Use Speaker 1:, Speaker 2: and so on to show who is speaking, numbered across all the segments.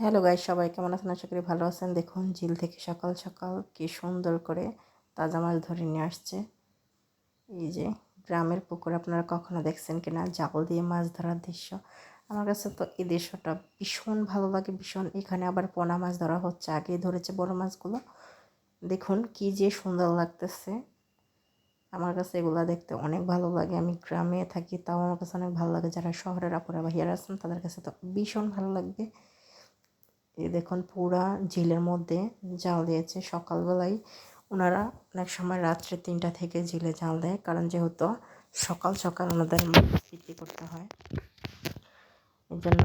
Speaker 1: Hello guys, সবাই কেমন আছেন? আশা করি ভালো আছেন। দেখুন, ঝিল থেকে সকাল সকাল কি সুন্দর করে তাজা মাছ ধরে নিয়ে আসছে। এই যে, গ্রামের পুকুর আপনারা কখনো দেখছেন কিনা? জাল দিয়ে মাছ ধরার দৃশ্য। আমার কাছে তো এই দৃশ্যটা ভীষণ ভালো লাগে, ভীষণ। এখানে আবার পোনা মাছ ধরা হচ্ছে আগে ধরেছে বড় মাছগুলো। দেখুন, কি যে সুন্দর লাগতেছে। আমার কাছে এগুলো দেখতে অনেক ভালো লাগে। আমি গ্রামে থাকি, তাও আমার কাছে অনেক ভালো লাগে। যারা শহরের আপুরা বাহিয়ার আছেন, তাদের কাছে তো ভীষণ ভালো লাগবে। এই দেখুন পুরা ঝিলের মধ্যে জাল দিয়েছে। সকালবেলায় ওনারা অনেক সময় রাত্রে তিনটা থেকে ঝিলে জাল দেয়, কারণ যেহেতু সকাল সকাল ওনাদের বিক্রি করতে হয়। এই জন্য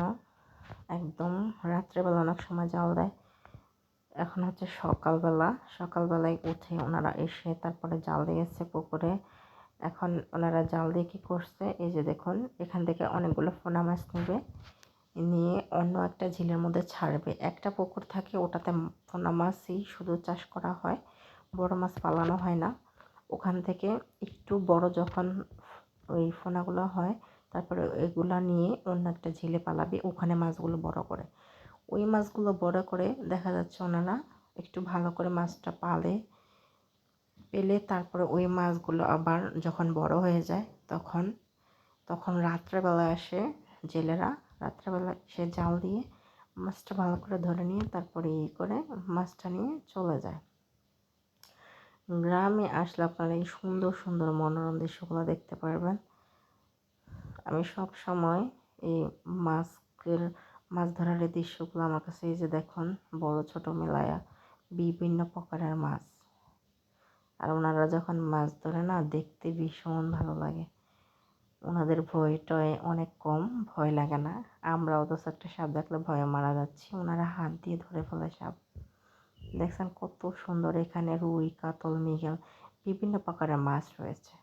Speaker 1: একদম রাত্রেবেলা অনেক সময় জাল দেয়। এখন হচ্ছে সকালবেলা, সকালবেলায় উঠে ওনারা এসে তারপরে জাল দিয়েছে পুকুরে। এখন ওনারা জাল দিয়ে কী করছে? এই যে দেখুন, এখান থেকে অনেকগুলো ফোনা মাছ নেবে। নিয়ে অন্য একটা ঝিলের মধ্যে ছাড়বে। একটা পুকুর থাকে, ওটাতে পোনা মাছই শুধু চাষ করা হয়, বড় মাছ পালানো হয় না। ওখান থেকে একটু বড় যখন ওই ফোনাগুলো হয়, তারপরে এগুলা নিয়ে অন্য একটা ঝিলে পালাবে, ওখানে মাছগুলো বড় করে। ওই মাছগুলো বড় করে দেখা যাচ্ছে ওনারা একটু ভালো করে মাছটা পালে, পেলে তারপরে ওই মাছগুলো আবার যখন বড় হয়ে যায়, তখন তখন রাত্রেবেলা আসে জেলেরা রাত্রেবেলা সে জাল দিয়ে মাছটা ভালো করে ধরে নিয়ে তারপরে ই করে মাছটা নিয়ে চলে যায়। গ্রামে আসলে আপনারা এই সুন্দর সুন্দর মনোরম দৃশ্যগুলো দেখতে পারবেন। আমি সব সময় এই মাছের, মাছ ধরার এই দৃশ্যগুলো আমার কাছে এই যে দেখুন, বড়, ছোট মেলায়া, বিভিন্ন প্রকারের মাছ। আর ওনারা যখন মাছ ধরে না, দেখতে ভীষণ ভালো লাগে। ওনাদের ভয়টায় অনেক কম, ভয় লাগে না। আমরা তো একটা সাপ দেখলে ভয়ে মারা যাচ্ছি। ওনারা হাত দিয়ে ধরে ফেলে সাপ। দেখছেন কত সুন্দর এখানে রুই, কাতল, মৃগেল, বিভিন্ন প্রকারের মাছ রয়েছে।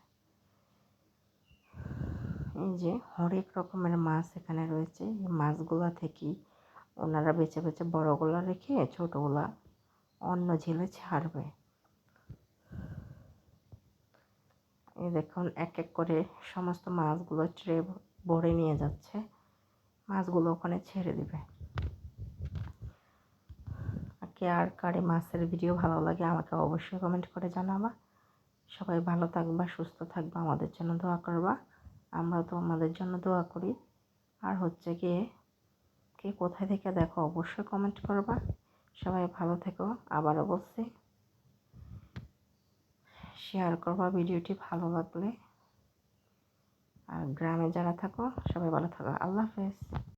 Speaker 1: এই যে হরেক রকমের মাছ এখানে রয়েছে। এই মাছগুলা থেকেই ওনারা বেছে বেছে বড়গুলা রেখে ছোটোগুলা অন্য ঝিলে ছাড়বে। এই দেখুন এক এক করে সমস্ত মাছগুলো ট্রে ভরে নিয়ে যাচ্ছে। মাছগুলো ওখানে ছেড়ে দিবে। কে আর কারে মাছের ভিডিও ভালো লাগে আমাকে অবশ্যই কমেন্ট করে জানাবা। সবাই ভালো থাকবা, সুস্থ থাকবা, আমাদের জন্য দোয়া করবা। আমরা তো আমাদের জন্য দোয়া করি। আর হচ্ছে গিয়ে কে কোথায় থেকে দেখো অবশ্যই কমেন্ট করবা। সবাই ভালো থেকো, আবারও বলছি। শেয়ার করবা ভিডিওটি ভালো লাগলে। আর গ্রামে যারা থাকো সবাই ভালো থাকো। আল্লাহ হাফেজ।